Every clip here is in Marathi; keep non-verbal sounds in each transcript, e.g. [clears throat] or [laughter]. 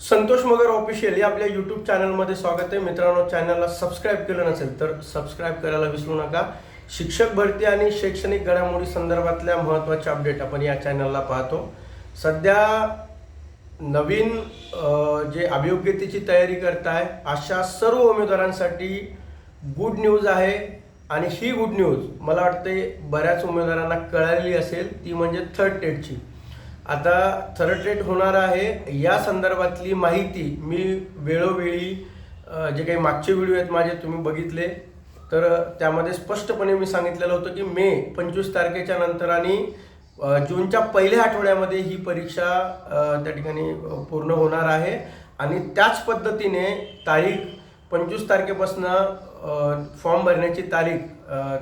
संतोष मगर ऑफिशियल या आपल्या यूट्यूब चॅनलमध्ये स्वागत आहे. मित्रांनो चॅनलला सबस्क्राईब केलं नसेल तर सबस्क्राईब करायला विसरू नका. शिक्षक भरती आणि शैक्षणिक घडामोडी संदर्भातल्या महत्त्वाच्या अपडेट आपण या चॅनलला पाहतो. सध्या नवीन जे अभियोग्यतेची तयारी करताय अशा सर्व उमेदवारांसाठी गुड न्यूज आहे. आणि ही गुड न्यूज मला वाटते बऱ्याच उमेदवारांना कळालेली असेल ती म्हणजे थर्ड टेटची आता थर्ड रेट होणार आहे. या संदर्भातली माहिती मी वेळोवेळी जे काही मागचे व्हिडिओ आहेत माझे तुम्ही बघितले. तर त्यामध्ये स्पष्टपणे मी सांगितलेलं होतं की मे पंचवीस तारखेच्या नंतर आणि जूनच्या पहिल्या आठवड्यामध्ये ही परीक्षा त्या ठिकाणी पूर्ण होणार आहे. आणि त्याच पद्धतीने तारीख पंचवीस तारखेपासून फॉर्म भरण्याची तारीख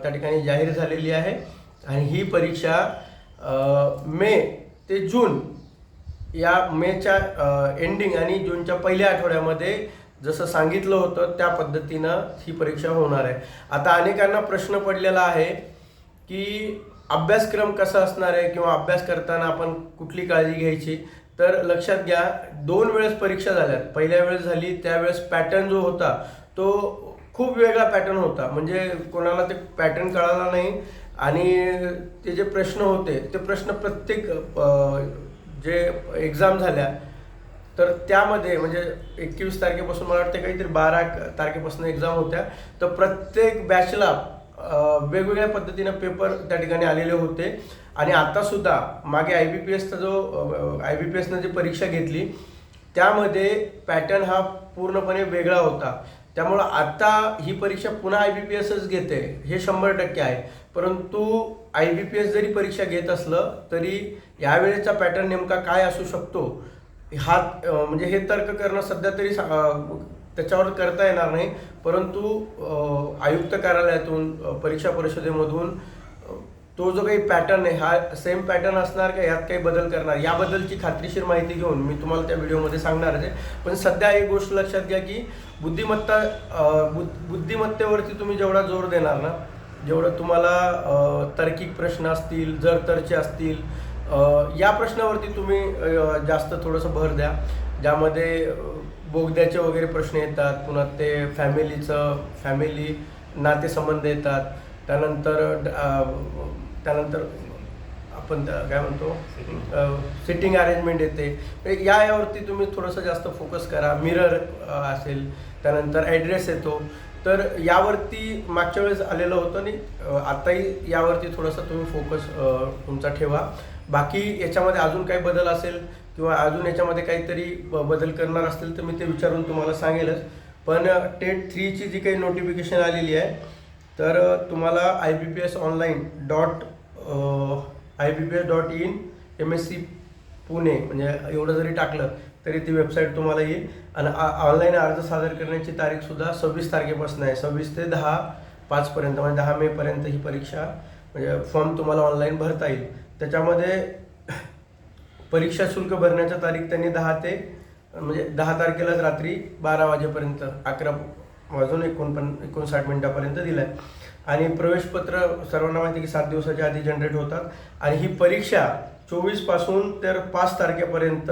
त्या ठिकाणी जाहीर झालेली आहे. आणि ही परीक्षा मे ते जून या मेच्या एंडिंग आणि जूनच्या पहिल्या आठवड्यामध्ये जसं सांगितलं होतं त्या पद्धतीनं ही परीक्षा होणार आहे. आता अनेकांना प्रश्न पडलेला आहे की अभ्यासक्रम कसा असणार आहे किंवा अभ्यास करताना आपण कुठली काळजी घ्यायची? तर लक्षात घ्या दोन वेळेस परीक्षा झाल्यात. पहिल्या वेळेस झाली त्यावेळेस पॅटर्न जो होता तो खूप वेगळा पॅटर्न होता. म्हणजे कोणाला ते पॅटर्न कळाला नाही. आणि ते जे प्रश्न होते ते प्रश्न प्रत्येक जे एक्झाम झाल्या तर त्यामध्ये म्हणजे एकवीस तारखेपासून मला वाटतं काहीतरी बारा तारखेपासून एक्झाम होत्या. तर प्रत्येक बॅचला वेगवेगळ्या पद्धतीनं पेपर त्या ठिकाणी आलेले होते. आणि आतासुद्धा मागे आय बी पी एसचा जो आय बी पी एसनं जी परीक्षा घेतली त्यामध्ये पॅटर्न हा पूर्णपणे वेगळा होता. त्यामुळं आता ही परीक्षा पुन्हा आय बी पी एसच घेते हे शंभर टक्के आहे. परंतु आय बी पी एस जरी परीक्षा घेत असलं तरी यावेळेचा पॅटर्न नेमका काय असू शकतो? हा म्हणजे हे तर्क करणं सध्या तरी सा- त्याच्यावर करता येणार नाही. परंतु आयुक्त कार्यालयातून परीक्षा परिषदेमधून तो जो काही पॅटर्न आहे हा सेम पॅटर्न असणार का यात काही बदल करणार? याबद्दलची खात्रीशीर माहिती घेऊन मी तुम्हाला त्या व्हिडिओमध्ये सांगणारच आहे. पण सध्या एक गोष्ट लक्षात घ्या की बुद्धिमत्ता बुद्ध- बुद्धिमत्तेवरती तुम्ही जेवढा जोर देणार ना जेवढं तुम्हाला तर्किक तार्किक प्रश्न असतील जर तरचे असतील या प्रश्नावरती तुम्ही जास्त थोडंसं भर द्या. ज्यामध्ये बोगद्याचे वगैरे प्रश्न येतात पुन्हा ते फॅमिलीचं फॅमिली नातेसंबंध येतात. त्यानंतर त्यानंतर आपण त्या- काय म्हणतो? सिटिंग अरेंजमेंट येते. म्हणजे या यावरती तुम्ही थोडंसं जास्त फोकस करा. मिरर असेल त्यानंतर ॲड्रेस येतो. तर यावरती मागच्या वेळेस आलेलं होतं आणि आताही यावरती थोडासा तुम्ही फोकस तुमचा ठेवा. बाकी याच्यामध्ये अजून काही बदल असेल किंवा अजून याच्यामध्ये काहीतरी ब- बदल करणार असतील तर मी ते विचारून तुम्हाला सांगेलच. पण टेट थ्रीची जी काही नोटिफिकेशन आलेली आहे तर तुम्हाला I B P S online dot I B P S dot in M S C Pune म्हणजे एवढं जरी टाकलं तरी ती वेबसाईट तुम्हाला येईल. आणि ऑनलाईन अर्ज सादर करण्याची तारीखसुद्धा सव्वीस तारखेपासून आहे. सव्वीस ते दहा पाचपर्यंत म्हणजे दहा मेपर्यंत ही परीक्षा म्हणजे फॉर्म तुम्हाला ऑनलाईन भरता येईल. त्याच्यामध्ये परीक्षा शुल्क भरण्याच्या तारीख त्यांनी दहा ते म्हणजे दहा तारखेलाच रात्री बारा वाजेपर्यंत अकरा वाजून एकोणपण एकोणसाठ मिनिटापर्यंत दिलं आहे आणि प्रवेशपत्र सर्वांना माहिती की सात दिवसाच्या आधी जनरेट होतात. आणि ही परीक्षा चोवीसपासून तर पाच तारखेपर्यंत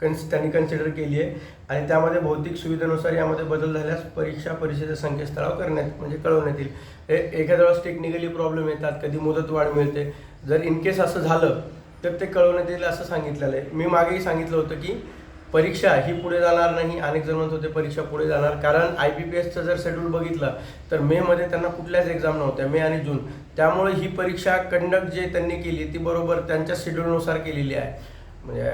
कन्स त्यांनी कन्सिडर केली आहे. आणि त्यामध्ये भौतिक सुविधेनुसार यामध्ये बदल झाल्यास परीक्षा परिषदेच्या संकेतस्थळावर करण्यात म्हणजे कळवण्यात येईल. हे एखाद्या वेळेस टेक्निकली प्रॉब्लेम येतात कधी मुदतवाढ मिळते. जर इन केस असं झालं तर ते कळवण्यात येईल असं सांगितलेलं आहे. मी मागेही सांगितलं होतं की परीक्षा ही पुढे जाणार नाही. अनेक जण म्हणत होते परीक्षा पुढे जाणार. कारण आय बी पी एसचं जर शेड्यूल बघितलं तर मेमध्ये त्यांना कुठल्याच एक्झाम नव्हत्या मे आणि जून. त्यामुळे ही परीक्षा कंडक्ट जे त्यांनी केली ती बरोबर त्यांच्या शेड्यूलनुसार केलेली आहे. म्हणजे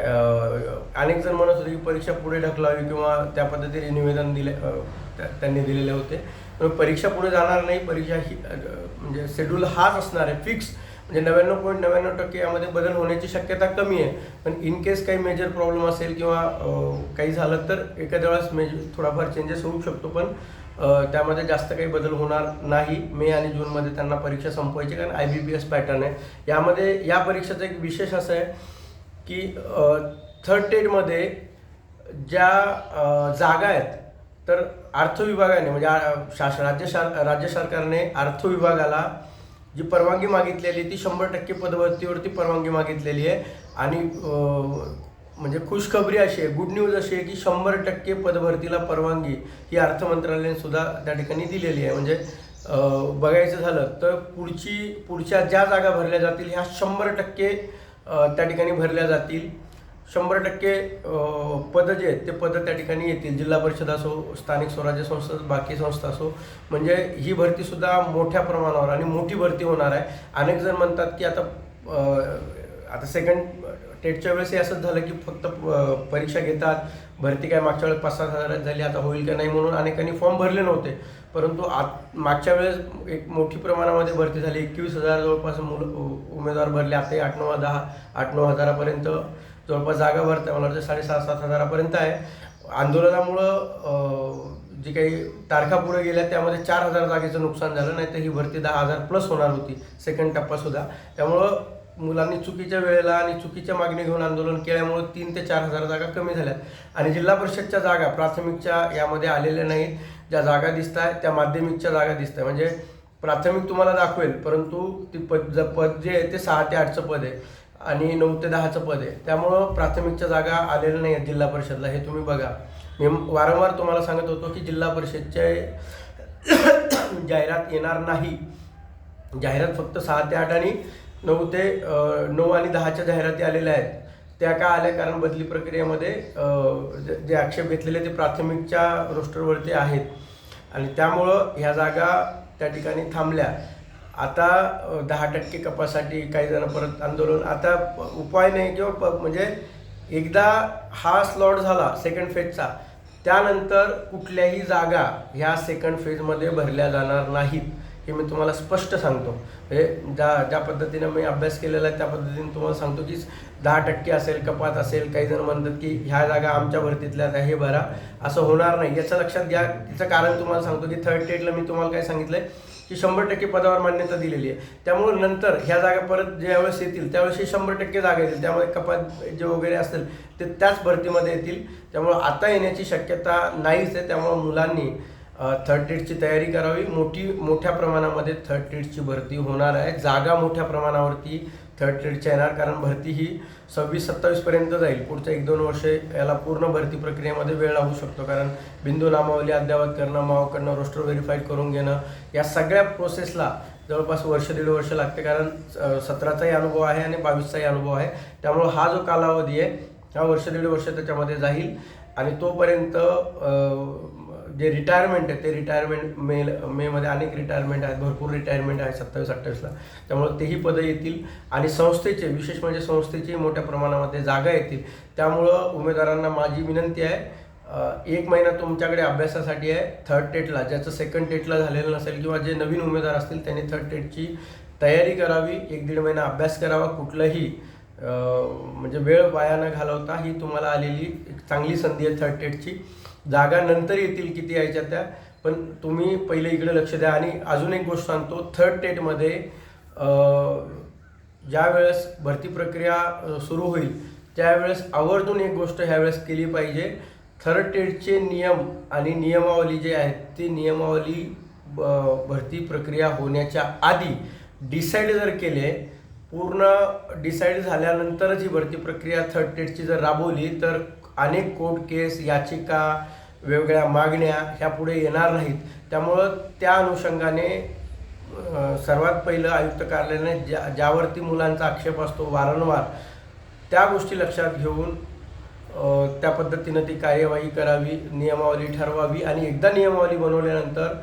अनेक जण म्हणत होते की परीक्षा पुढे ढकलावी किंवा त्या पद्धतीने निवेदन दिले त्या- त्यांनी दिलेले होते. परीक्षा पुढे जाणार नाही. परीक्षा ही म्हणजे शेड्यूल हाच असणार आहे. फिक्स म्हणजे नव्याण्णव पॉईंट नव्याण्णव टक्के यामध्ये बदल होण्याची शक्यता कमी आहे. पण इन केस काही मेजर प्रॉब्लेम असेल किंवा काही झालं तर एखाद्या वेळेस मेज थोडाफार चेंजेस होऊ शकतो. पण त्यामध्ये जास्त काही बदल होणार नाही. मे आणि जूनमध्ये त्यांना परीक्षा संपवायची कारण I B B S pattern आहे. यामध्ये या परीक्षेचं एक विशेष असं आहे की थर्ड टेडमध्ये ज्या जागा आहेत तर अर्थ विभागाने म्हणजे शास राज्य शा राज्य सरकारने अर्थ विभागाला जी परवानगी मागितलेली ती शंभर टक्के पदभरतीवरती परवानगी मागितलेली आहे. आणि म्हणजे खुशखबरी अशी आहे गुड न्यूज अशी आहे की शंभर टक्के पदभरतीला परवानगी ही अर्थ मंत्रालयाने सुद्धा त्या ठिकाणी दिलेली आहे. म्हणजे बघायचं झालं तर पुढची पुढच्या ज्या जागा भरल्या जातील ह्या शंभर टक्के त्या ठिकाणी भरल्या जातील. शंभर टक्के पदं जे आहेत ते पदं त्या ठिकाणी येतील. जिल्हा परिषद असो स्थानिक स्वराज्य संस्था बाकी संस्था असो म्हणजे ही भरतीसुद्धा मोठ्या प्रमाणावर आणि मोठी भरती होणार आहे. अनेक जण म्हणतात की आता आता सेकंड टेटच्या वेळेस हे असंच झालं की फक्त परीक्षा घेतात भरती काय मागच्या वेळेस पाच सात हजारात झाली आता होईल का नाही म्हणून अनेकांनी फॉर्म भरले नव्हते. परंतु आत मागच्या वेळेस एक मोठी प्रमाणामध्ये भरती झाली. एकवीस हजार जवळपास मुलं उमेदवार भरले. आता आठ नऊ दहा आठ नऊ हजारापर्यंत जवळपास जागा भरते मला वाटतं साडेसहा सात हजारापर्यंत आहे. आंदोलनामुळं जी काही तारखा पुढे गेल्या त्यामध्ये चार हजार जागेचं नुकसान झालं नाही तर ही भरती दहा हजार प्लस होणार होती सेकंड टप्पासुद्धा त्यामुळं मुलांनी चुकीच्या वेळेला आणि चुकीच्या मागणी घेऊन आंदोलन केल्यामुळे तीन ते चार हजार जागा कमी झाल्या आणि जिल्हा परिषदच्या जागा प्राथमिकच्या यामध्ये आलेल्या नाहीत. ज्या जागा दिसत आहेत त्या माध्यमिकच्या जागा दिसत आहे म्हणजे प्राथमिक तुम्हाला दाखवेल परंतु ती पद ज पद जे आहे ते सहा ते आठचं पद आहे. आणि नऊ ते दहाचं पद आहे. त्यामुळं प्राथमिकच्या जागा आलेल्या नाही आहेत जिल्हा परिषदला. हे तुम्ही बघा. मी वारंवार तुम्हाला सांगत होतो की जिल्हा परिषदचे [coughs] जाहिरात येणार नाही. जाहिरात फक्त सहा ते आठ आणि नऊ ते नऊ आणि दहाच्या जाहिराती आलेल्या आहेत. त्या का आल्या? कारण बदली प्रक्रियेमध्ये जे- जे आक्षेप घेतलेले ते प्राथमिकच्या रोस्टरवरती आहेत. आणि त्यामुळं ह्या जागा त्या ठिकाणी थांबल्या. आता दहा टक्के कपासाठी काही जण परत आंदोलन आता उपाय नाही किंवा प- म्हणजे एकदा हा स्लॉट झाला सेकंड फेजचा त्यानंतर कुठल्याही जागा ह्या सेकंड फेजमध्ये भरल्या जाणार नाहीत हे मी तुम्हाला स्पष्ट सांगतो. म्हणजे ज्या ज्या पद्धतीनं मी अभ्यास केलेला आहे त्या पद्धतीने तुम्हाला सांगतो की दहा टक्के असेल कपात असेल काही जण म्हणतात की ह्या जागा आमच्या भरतीतल्या आहेत, हे भरा. असं होणार नाही. याचं लक्षात घ्या. तिचं कारण तुम्हाला सांगतो की थर्ड टेटला मी तुम्हाला काय सांगितलं आहे ही शंभर टक्के पदावर मान्यता दिलेली आहे. त्यामुळे नंतर ह्या जागा परत ज्यावेळेस येतील त्यावेळेस हे शंभर टक्के जागा येतील. त्यामुळे कपात जे वगैरे असेल ते त्याच भरतीमध्ये येतील. त्यामुळं आता येण्याची शक्यता नाहीच आहे. त्यामुळं मुलांनी थर्ड टेटची तयारी करावी. मोठी मोठ्या प्रमाणामध्ये थर्ड टेटची भरती होणार आहे. जागा मोठ्या प्रमाणावरती थर्ड टेटच्या येणार कारण भरती ही सव्वीस सत्तावीसपर्यंत जाईल. पुढच्या एक दोन वर्षे याला पूर्ण भरती प्रक्रियेमध्ये वेळ लागू शकतो. कारण बिंदू नामावली अद्ययावत करणं मावकडनं रोस्टर व्हेरीफाईड करून घेणं या सगळ्या प्रोसेसला जवळपास वर्ष दीड वर्ष लागते. कारण सतराचाही अनुभव आहे आणि बावीसचाही अनुभव आहे. त्यामुळं हा जो कालावधी आहे हा वर्ष दीड वर्ष त्याच्यामध्ये जाईल. आणि तोपर्यंत जे रिटायरमेंट आहे ते रिटायरमेंट मे मेमध्ये अनेक रिटायरमेंट आहेत भरपूर रिटायरमेंट आहे सत्तावीस अठ्ठावीसला. त्यामुळे तेही पदं येतील आणि संस्थेचे विशेष म्हणजे संस्थेची मोठ्या प्रमाणामध्ये जागा येतील. त्यामुळं उमेदवारांना माझी विनंती आहे एक महिना तुमच्याकडे अभ्यासासाठी आहे थर्ड टेटला ज्याचं सेकंड टेटला झालेलं नसेल किंवा जे नवीन उमेदवार असतील त्यांनी थर्ड टेटची तयारी करावी. एक दीड महिना अभ्यास करावा. कुठलंही म्हणजे वेळ वाया न घालवता ही तुम्हाला आलेली एक चांगली संधी आहे थर्ड टेटची जागा नंतर येतील किती यायच्या त्या पण तुम्ही पहिले इकडे लक्ष द्या. आणि अजून एक गोष्ट सांगतो थर्ड टेटमध्ये ज्या वेळेस भरती प्रक्रिया सुरू होईल त्यावेळेस आवर्जून एक गोष्ट ह्यावेळेस केली पाहिजे. थर्ड टेटचे नियम आणि नियमावली जे आहेत ती नियमावली ब- भरती प्रक्रिया होण्याच्या आधी डिसाईड जर केले पूर्ण डिसाईड झाल्यानंतरच ही भरती प्रक्रिया थर्ड टेटची जर राबवली तर अनेक कोर्ट केस याचिका वेगवेगळ्या मागण्या ह्या पुढे येणार नाहीत. त्यामुळं त्या अनुषंगाने सर्वात पहिलं आयुक्त कार्यालयाने ज्या ज्यावरती मुलांचा आक्षेप असतो वारंवार त्या गोष्टी लक्षात घेऊन त्या पद्धतीनं ती कार्यवाही करावी नियमावली ठरवावी आणि एकदा नियमावली बनवल्यानंतर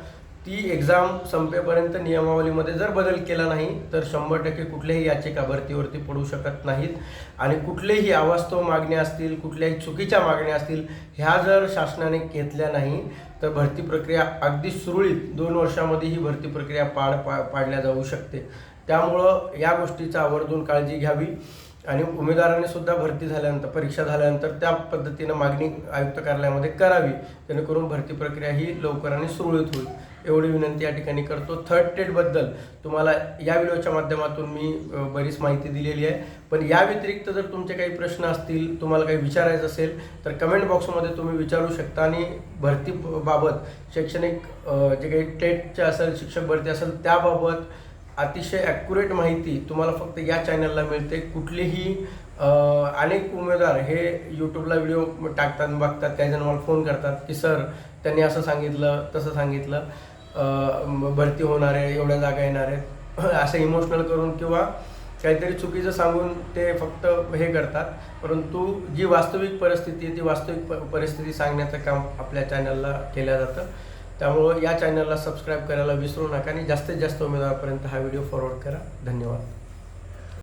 ती एक्झाम संपेपर्यंत नियमावलीमध्ये जर बदल केला नाही तर शंभर टक्के कुठल्याही याचिका भरतीवरती पडू शकत नाहीत. आणि कुठलेही अवास्तव मागण्या असतील कुठल्याही चुकीच्या मागण्या असतील ह्या जर शासनाने घेतल्या नाही तर भरती प्रक्रिया अगदी सुरळीत दोन वर्षामध्ये ही भरती प्रक्रिया पाड पा पाडल्या जाऊ शकते. त्यामुळं या गोष्टीचा आवर्जून काळजी घ्यावी. आणि उमेदवारांनी सुद्धा भरती झाल्यानंतर परीक्षा झाल्यानंतर त्या पद्धतीनं मागणी आयुक्त कार्यालयामध्ये करावी जेणेकरून भरती प्रक्रिया ही लवकर आणि सुरळीत होईल. एवढी विनंती या ठिकाणी करतो. थर्ड टेटबद्दल तुम्हाला या व्हिडिओच्या माध्यमातून मी बरीच माहिती दिलेली आहे. पण या व्यतिरिक्त जर तुमचे काही प्रश्न असतील तुम्हाला काही विचारायचं असेल तर कमेंट बॉक्समध्ये तुम्ही विचारू शकता आणि भरती बाबत शैक्षणिक जे काही टेटचे असेल शिक्षक भरती असेल त्याबाबत अतिशय ॲक्युरेट माहिती तुम्हाला फक्त या चॅनलला मिळते. कुठलीही अनेक उमेदवार हे यूट्यूबला व्हिडिओ टाकतात बघतात काही जण मला फोन करतात की सर त्यांनी असं सांगितलं तसं सांगितलं. भरती होणार आहे एवढ्या जागा येणार आहेत. [clears throat] असं इमोशनल करून किंवा काहीतरी चुकीचं सांगून ते फक्त हे करतात. परंतु जी वास्तविक परिस्थिती आहे ती वास्तविक प- परिस्थिती सांगण्याचं काम आपल्या चॅनलला केलं जातं. त्यामुळं या चॅनलला सबस्क्राईब करायला विसरू नका आणि जास्तीत जास्त उमेदवारापर्यंत हा व्हिडिओ फॉरवर्ड करा. धन्यवाद.